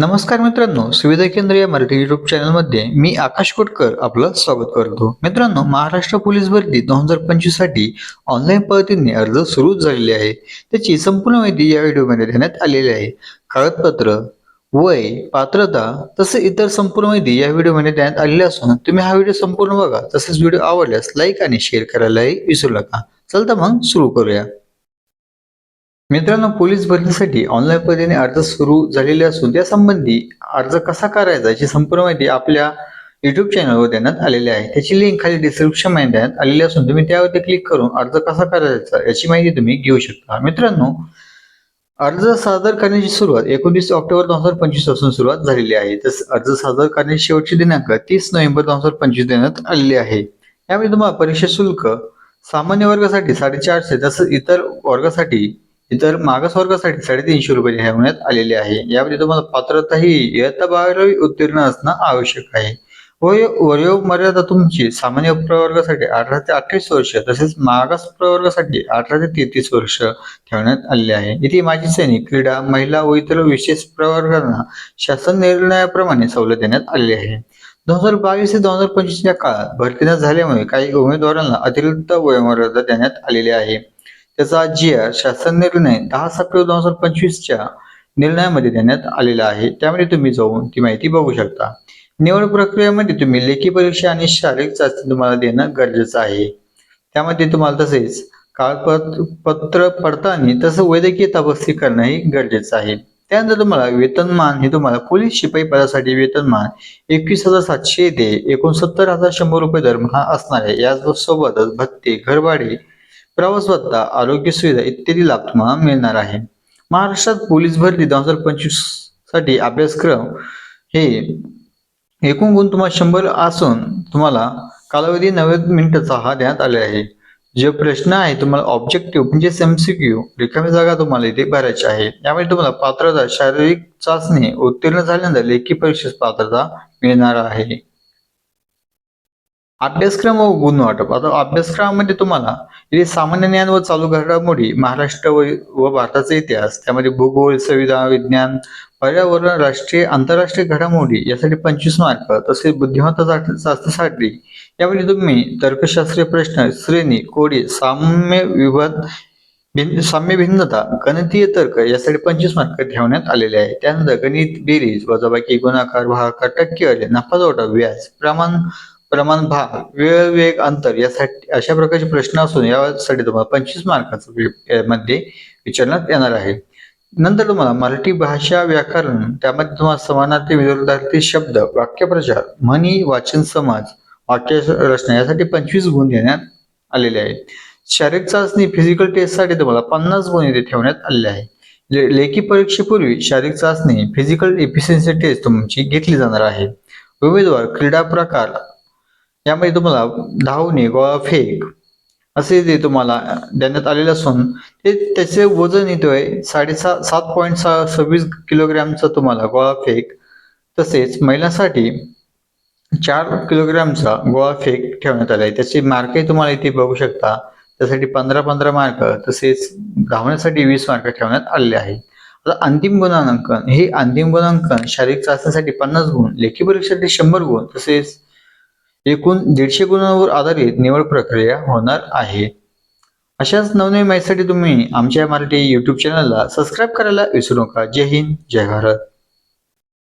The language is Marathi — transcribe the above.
नमस्कार मित्रांनो सुविधा केंद्र या मराठी युट्यूब चॅनलमध्ये मी आकाश कोटकर आपलं स्वागत करतो. मित्रांनो महाराष्ट्र पोलीस भरती दोन हजार पंचवीससाठी ऑनलाईन पद्धतीने अर्ज सुरू झालेले आहे. त्याची संपूर्ण माहिती या व्हिडिओमध्ये देण्यात आलेली आहे. कागदपत्र वय पात्रता तसे इतर संपूर्ण माहिती या व्हिडिओमध्ये देण्यात आलेली असून तुम्ही हा व्हिडिओ संपूर्ण बघा. तसेच व्हिडिओ आवडल्यास लाईक आणि शेअर करायलाही विसरू नका. चल तर मग सुरू करूया. मित्रांनो पोलीस भरतीसाठी ऑनलाईन पद्धतीने अर्ज सुरू झालेले असून त्यासंबंधी अर्ज कसा करायचा याची संपूर्ण माहिती आपल्या युट्यूब चॅनलवर देण्यात आलेली आहे. त्याची लिंक खाली डिस्क्रिप्शनमध्ये देण्यात आलेली असून तुम्ही त्यावरती क्लिक करून अर्ज कसा करायचा याची माहिती तुम्ही घेऊ शकता. मित्रांनो अर्ज सादर करण्याची सुरुवात एकोणतीस ऑक्टोबर दोन हजार पंचवीसपासून सुरुवात झालेली आहे. तसेच अर्ज सादर करण्याची शेवटची दिनांक तीस नोव्हेंबर दोन हजार पंचवीस देण्यात आलेली आहे. यामध्ये तुम्हाला परीक्षा शुल्क सामान्य वर्गासाठी साडेचारशे तसंच इतर वर्गासाठी इतर मागासवर्गासाठी साडेतीनशे रुपये ठेवण्यात आलेले आहे. यामध्ये तुम्हाला पात्रता ही इयत्ता बारावी उत्तीर्ण असणं आवश्यक आहे. वय वयो मर्यादा तुमची सामान्य प्रवर्गासाठी अठरा ते अठ्ठावीस वर्ष तसेच मागास प्रवर्गासाठी अठरा ते तेहतीस वर्ष ठेवण्यात आलेले आहे. इथे माजी सैनिक क्रीडा महिला व इतर विशेष प्रवर्गांना शासन निर्णयाप्रमाणे सवलत देण्यात आलेली आहे. दोन हजार बावीस ते दोन हजार पंचवीसच्या काळात भरती न झाल्यामुळे काही उमेदवारांना अतिरिक्त वयोमर्यादा देण्यात आलेली आहे. त्याचा जी आर शासन निर्णय दहा सप्टेंबर दोन हजार पंचवीसच्या निर्णयामध्ये देण्यात आलेला आहे. त्यामध्ये तुम्ही जाऊन ती माहिती बघू शकता. निवड प्रक्रियेमध्ये तुम्ही लेखी परीक्षा आणि शारीरिक चाचणी तुम्हाला देणं गरजेचं आहे. त्यामध्ये तुम्हाला तसेच कागदपत्र पत्र पडताळणी तसं वैद्यकीय तपासणी करणंही गरजेचं आहे. त्यानंतर तुम्हाला वेतनमान हे तुम्हाला पोलीस शिपाई पदासाठी वेतनमान एकवीस हजार सातशे ते एकोणसत्तर हजार शंभर रुपये दरमहा असणार आहे. यासोबतच भत्ते घरभाडे प्रवास भत्ता आरोग्य सुविधा इत्यादी लाभ तुम्हाला मिळणार आहे. महाराष्ट्रात पोलीस भरती दोन हजार पंचवीससाठी अभ्यासक्रम हे एकूण गुण तुम्हाला शंभर असून तुम्हाला कालावधी नव्वद मिनिटाचा हा देण्यात आले आहे. जे प्रश्न आहे तुम्हाला ऑब्जेक्टिव्ह म्हणजे एमसीक्यू रिकामी जागा तुम्हाला इथे भरायची आहे. यामुळे तुम्हाला पात्रता शारीरिक चाचणी उत्तीर्ण झाल्यानंतर लेखी परीक्षेस पात्रता मिळणार आहे. अभ्यासक्रम व गुण वाटप. आता अभ्यासक्रमामध्ये तुम्हाला इथे सामान्य ज्ञान व चालू घडामोडी महाराष्ट्र व व भारताचा इतिहास त्यामध्ये भूगोल संविधान विज्ञान पर्यावरण राष्ट्रीय आंतरराष्ट्रीय घडामोडी यासाठी पंचवीस मार्क तसेच बुद्धिमत्ता शास्त्रासाठी यामध्ये तुम्ही तर्कशास्त्रीय प्रश्न श्रेणी कोडी साम्य विवाद भिन्न साम्य भिन्नता गणितीय तर्क यासाठी पंचवीस मार्क ठेवण्यात आलेले आहे त्यानंतर गणित बेरीज वजाबाकी गुणाकार भागाकार टक्केवारी नफा तोटा व्याज प्रमाण प्रमाण भाग वेळ वेग अंतर यासाठी अशा प्रकारचे प्रश्न असून यासाठी तुम्हाला पंचवीस मार्काचं मध्ये यामध्ये विचारण्यात येणार आहे. नंतर तुम्हाला मराठी भाषा व्याकरण त्यामध्ये तुम्हाला समानार्थी विरोधार्थी शब्द वाक्यप्रचार म्हणी वाचन समाज वाक्य रचना यासाठी पंचवीस गुण देण्यात आलेले आहेत. शारीरिक चाचणी फिजिकल टेस्टसाठी तुम्हाला पन्नास गुण इथे ठेवण्यात आलेले आहे. ले- लेखी परीक्षेपूर्वी शारीरिक चाचणी फिजिकल इफिशियन्सी टेस्ट तुमची घेतली जाणार आहे. उमेदवार क्रीडा प्रकार यामध्ये तुम्हाला धावणे गोळा फेक असे जे तुम्हाला देण्यात आलेले असून ते त्याचे वजन येतोय साडेसात सात पॉईंट सहा सव्वीस किलोग्रॅमचा तुम्हाला गोळा फेक. तसेच महिलांसाठी चार किलोग्रॅमचा गोळा फेक ठेवण्यात आला आहे त्याचे मार्कही तुम्हाला इथे बघू शकता. त्यासाठी पंधरा पंधरा मार्क तसेच धावण्यासाठी वीस मार्क ठेवण्यात आलेले आहेत. आता अंतिम गुणांकन हे अंतिम गुणांकन शारीरिक चाचणीसाठी पन्नास गुण लेखी परीक्षेसाठी शंभर गुण तसेच एकूण दीडशे गुणांवर आधारित निवड प्रक्रिया होणार आहे. अशाच नवनवीन माहितीसाठी तुम्ही आमच्या मराठी यूट्यूब चॅनलला सबस्क्राईब करायला विसरू नका. जय हिंद जय भारत.